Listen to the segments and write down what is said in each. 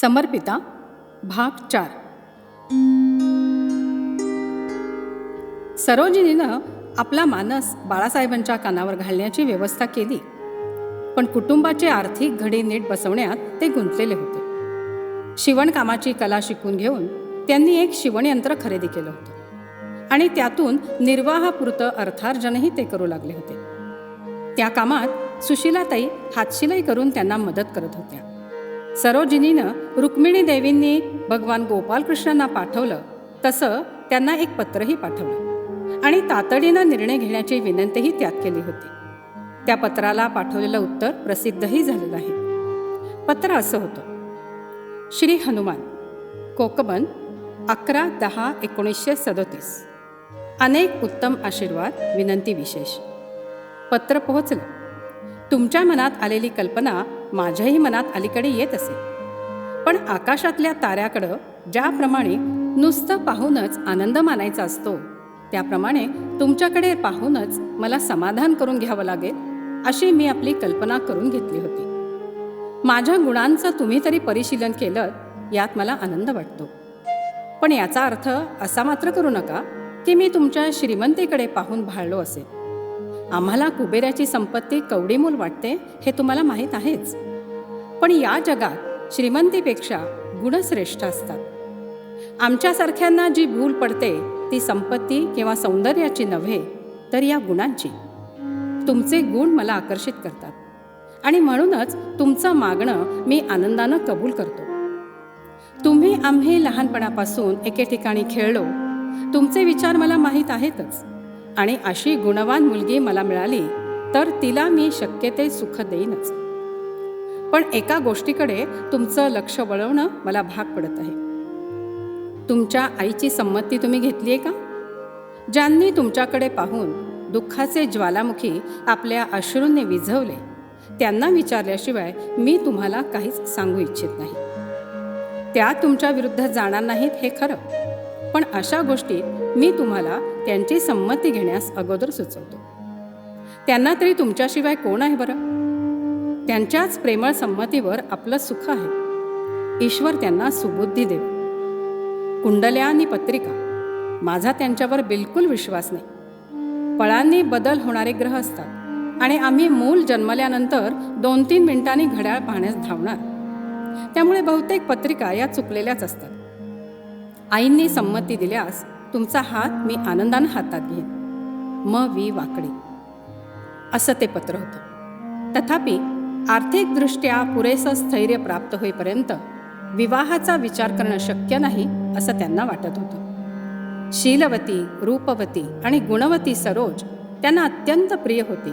समर्पिता भाग चार. सरोजिनीनं आपला मानस बाळासाहेबांच्या कानावर घालण्याची व्यवस्था केली. पण कुटुंबाचे आर्थिक घडी नीट बसवण्यात ते गुंतलेले होते. शिवणकामाची कला शिकून घेऊन त्यांनी एक शिवणयंत्र खरेदी केलं होतं. आणि त्यातून निर्वाहापुरतं अर्थार्जनही ते करू लागले होते. त्या कामात सुशिलाताई हातशिलाई करून त्यांना मदत करत होत्या. सरोजिनीनं रुक्मिणी देवींनी भगवान गोपालकृष्णांना पाठवलं तसं त्यांना एक पत्रही पाठवलं. आणि तातडीनं निर्णय घेण्याची विनंतीही त्यात केली होती. त्या पत्राला पाठवलेलं उत्तर प्रसिद्धही झालेलं आहे. पत्र असं होतं. श्री हनुमान कोकबन अकरा दहा एकोणीसशे सदोतीस. अनेक उत्तम आशीर्वाद विनंती विशेष. पत्र पोहोचलं. तुमच्या मनात आलेली कल्पना माझ्याही मनात अलीकडे येत असे. पण आकाशातल्या ताऱ्याकडं ज्याप्रमाणे नुसतं पाहूनच आनंद मानायचा असतो त्याप्रमाणे तुमच्याकडे पाहूनच मला समाधान करून घ्यावं लागेल अशी मी आपली कल्पना करून घेतली होती. माझ्या गुणांचं तुम्ही तरी परिशीलन केलं यात मला आनंद वाटतो. पण याचा अर्थ असा मात्र करू नका की मी तुमच्या श्रीमंतीकडे पाहून भाळलो असेल. आम्हाला कुबेराची संपत्ती कवडीमूल वाटते हे तुम्हाला माहीत आहेच. पण या जगात श्रीमंतीपेक्षा गुणश्रेष्ठ असतात. आमच्यासारख्यांना जी भूल पडते ती संपत्ती किंवा सौंदर्याची नव्हे तर या गुणांची. तुमचे गुण मला आकर्षित करतात. आणि म्हणूनच तुमचं मागणं मी आनंदानं कबूल करतो. तुम्ही आम्ही लहानपणापासून एके ठिकाणी खेळलो. तुमचे विचार मला माहीत आहेतच. आणि अशी गुणवान मुलगी मला मिळाली तर तिला मी शक्य ते सुख देईनच. पण एका गोष्टीकडे तुमचं लक्ष वळवणं मला भाग पडत आहे. तुमच्या आईची संमती तुम्ही घेतली आहे का? ज्यांनी तुमच्याकडे पाहून दुःखाचे ज्वालामुखी आपल्या अश्रूंनी विझवले त्यांना विचारल्याशिवाय मी तुम्हाला काहीच सांगू इच्छित नाही. त्या तुमच्या विरुद्ध जाणार नाहीत हे खरं. पण अशा गोष्टीत मी तुम्हाला त्यांची संमती घेण्यास अगोदर सुचवतो. त्यांना तरी तुमच्याशिवाय कोण आहे बरं? त्यांच्याच प्रेमळ संमतीवर आपलं सुख आहे. ईश्वर त्यांना सुबुद्धी देव कुंडल्या आणि पत्रिका माझा त्यांच्यावर बिलकुल विश्वास नाही. पळांनी बदल होणारे ग्रह असतात आणि आम्ही मूल जन्मल्यानंतर दोन तीन मिनिटांनी घड्याळ पाहण्यास धावणार. त्यामुळे बहुतेक पत्रिका या चुकलेल्याच असतात. आईंनी संमती दिल्यास तुमचा हात मी आनंदानं हातात घेईन. म वी वाकडी. असं ते पत्र होतं. तथापि आर्थिकदृष्ट्या पुरेसं स्थैर्य प्राप्त होईपर्यंत विवाहाचा विचार करणं शक्य नाही असं त्यांना वाटत होतं. शीलवती रूपवती आणि गुणवती सरोज त्यांना अत्यंत प्रिय होती.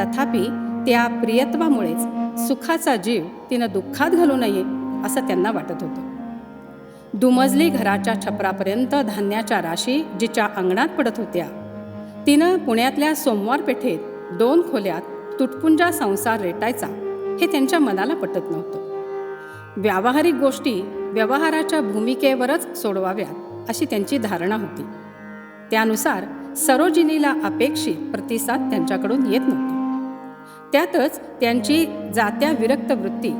तथापि त्या प्रियत्वामुळेच सुखाचा जीव तिनं दुःखात घालू नये असं त्यांना वाटत होतं. दुमजली घराच्या छपरापर्यंत धान्याच्या राशी जिच्या अंगणात पडत होत्या. तिनं पुण्यातल्या सोमवार पेठेत दोन खोल्यात तुटपुंजा संसार रेटायचा हे त्यांच्या मनाला पटत नव्हतं. व्यावहारिक गोष्टी व्यवहाराच्या भूमिकेवरच सोडवाव्यात अशी त्यांची धारणा होती. त्यानुसार सरोजिनीला अपेक्षित प्रतिसाद त्यांच्याकडून येत नव्हता. त्यातच त्यांची जात्या विरक्त वृत्ती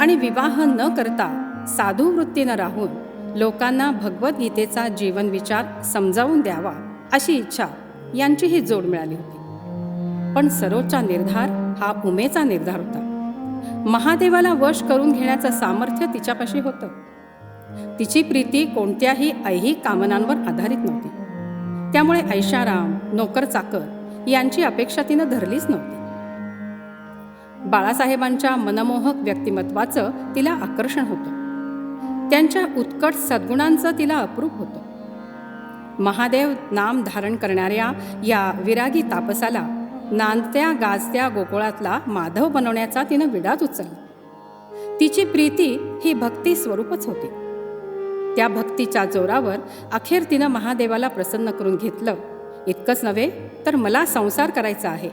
आणि विवाह न करता साधू वृत्तीनं राहून लोकांना भगवद्गीतेचा जीवनविचार समजावून द्यावा अशी इच्छा यांचीही जोड मिळाली होती. पण सरोजचा निर्धार हा उमेचा निर्धार होता. महादेवाला वश करून घेण्याचं सामर्थ्य तिच्यापाशी होतं. तिची प्रीती कोणत्याही ऐहिक कामनांवर आधारित नव्हती. त्यामुळे ऐशाराम नोकर चाकर यांची अपेक्षा तिनं धरलीच नव्हती. बाळासाहेबांच्या मनमोहक व्यक्तिमत्वाचं तिला आकर्षण होतं. त्यांच्या उत्कट सद्गुणांचं तिला अप्रूप होतं. महादेव नाम धारण करणाऱ्या या विरागी तापसाला नांदत्या गाजत्या गोकुळातला माधव बनवण्याचा तिनं विडाच उचलला. तिची प्रीती ही भक्ती स्वरूपच होती. त्या भक्तीच्या जोरावर अखेर तिनं महादेवाला प्रसन्न करून घेतलं इतकंच नव्हे तर मला संसार करायचा आहे.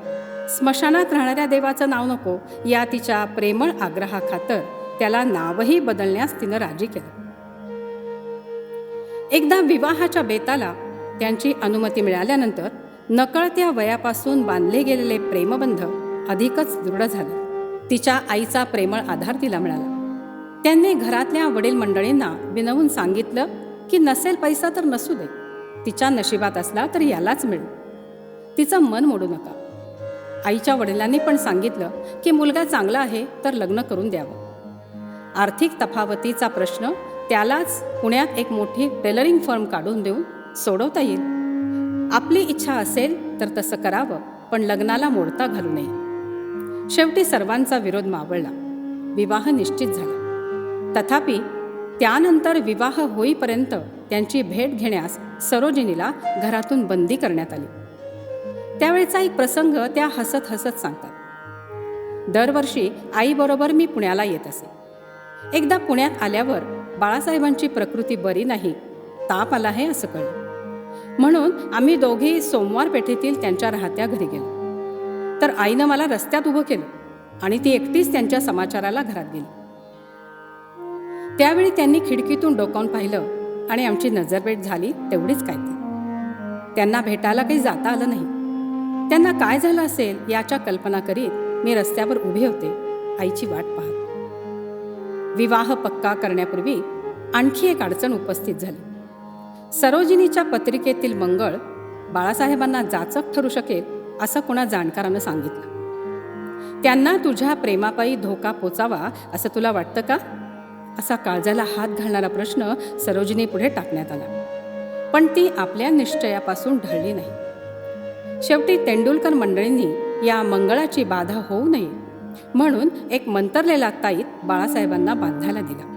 स्मशानात राहणाऱ्या देवाचं नाव नको या तिच्या प्रेमळ आग्रहाखातर त्याला नावही बदलण्यास तिनं राजी केलं. एकदा विवाहाच्या बेताला त्यांची अनुमती मिळाल्यानंतर नकळत्या वयापासून बांधले गेलेले प्रेमबंध अधिकच दृढ झाले. तिच्या आईचा प्रेमळ आधार तिला मिळाला. त्यांनी घरातल्या वडील मंडळींना विनवून सांगितलं की नसेल पैसा तर नसू दे. तिच्या नशिबात असला तर यालाच मिळू. तिचं मन मोडू नका. आईच्या वडिलांनी पण सांगितलं की मुलगा चांगला आहे तर लग्न करून द्यावं. आर्थिक तफावतीचा प्रश्न त्यालाच पुण्यात एक मोठी टेलरिंग फर्म काढून देऊन सोडवता येईल. आपली इच्छा असेल तर तसं करावं पण लग्नाला मोडता घालू नये शेवटी सर्वांचा विरोध मावळला. विवाह निश्चित झाला. तथापि त्यानंतर विवाह होईपर्यंत त्यांची भेट घेण्यास सरोजिनीला घरातून बंदी करण्यात आली. त्यावेळचा एक प्रसंग त्या हसत हसत सांगतात. दरवर्षी आईबरोबर मी पुण्याला येत असे. एकदा पुण्यात आल्यावर बाळासाहेबांची प्रकृती बरी नाही ताप आला आहे असं कळलं. म्हणून आम्ही दोघेही सोमवार पेठेतील त्यांच्या राहत्या घरी गेलो. तर आईनं मला रस्त्यात उभं केलं आणि ती एकटीच त्यांच्या समाचाराला घरात गेली. त्यावेळी त्यांनी खिडकीतून डोकावून पाहिलं आणि आमची नजरभेट झाली तेवढीच काय ती. त्यांना भेटायला काही जाता आलं नाही. त्यांना काय झालं असेल याच्या कल्पना करीत मी रस्त्यावर उभे होते आईची वाट पाहत. विवाह पक्का करण्यापूर्वी आणखी एक अडचण उपस्थित झाली. सरोजिनीच्या पत्रिकेतील मंगळ बाळासाहेबांना जाचक ठरू शकेल असं कोणा जाणकारानं सांगितलं. त्यांना तुझ्या प्रेमापायी धोका पोचावा असं तुला वाटतं का? असा काळजाला हात घालणारा प्रश्न सरोजिनी पुढे टाकण्यात आला. पण ती आपल्या निश्चयापासून ढळली नाही. शेवटी तेंडुलकर मंडळींनी या मंगळाची बाधा होऊ नये म्हणून एक मंतरलेला ताईत बाळासाहेबांना बांधायला दिला.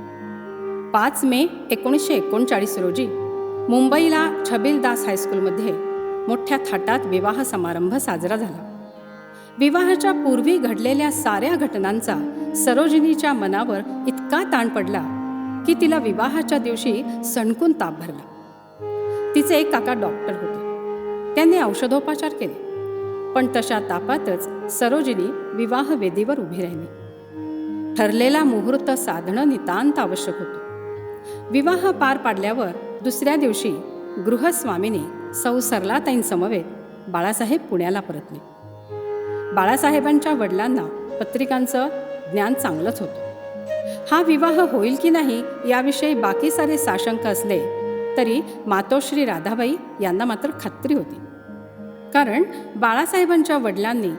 पाच मे एकोणीसशे एकोणचाळीस रोजी मुंबईला छबीलदास हायस्कूलमध्ये मोठ्या थाटात विवाह समारंभ साजरा झाला. विवाहाच्या पूर्वी घडलेल्या साऱ्या घटनांचा सरोजिनीच्या मनावर इतका ताण पडला की तिला विवाहाच्या दिवशी सणकून ताप भरला. तिचे एक काका डॉक्टर होते. त्यांनी औषधोपचार केले. पण तशा तापातच सरोजिनी विवाह वेदीवर उभी राहिली. ठरलेला मुहूर्त साधणं नितांत आवश्यक होतं. विवाह पार पाडल्यावर दुसऱ्या दिवशी गृहस्वामीने सौ सरलाताईंसमवेत बाळासाहेब पुण्याला परतले. बाळासाहेबांच्या वडिलांना पत्रिकांचं ज्ञान चांगलंच होतं. हा विवाह होईल की नाही याविषयी बाकी सारे साशंक असले तरी मातोश्री राधाबाई यांना मात्र खात्री होती. कारण बाळासाहेबांच्या वडिलांनी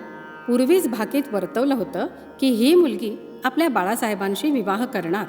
पूर्वीच भाकीत वर्तवलं होतं की ही मुलगी आपल्या बाळासाहेबांशी विवाह करणार.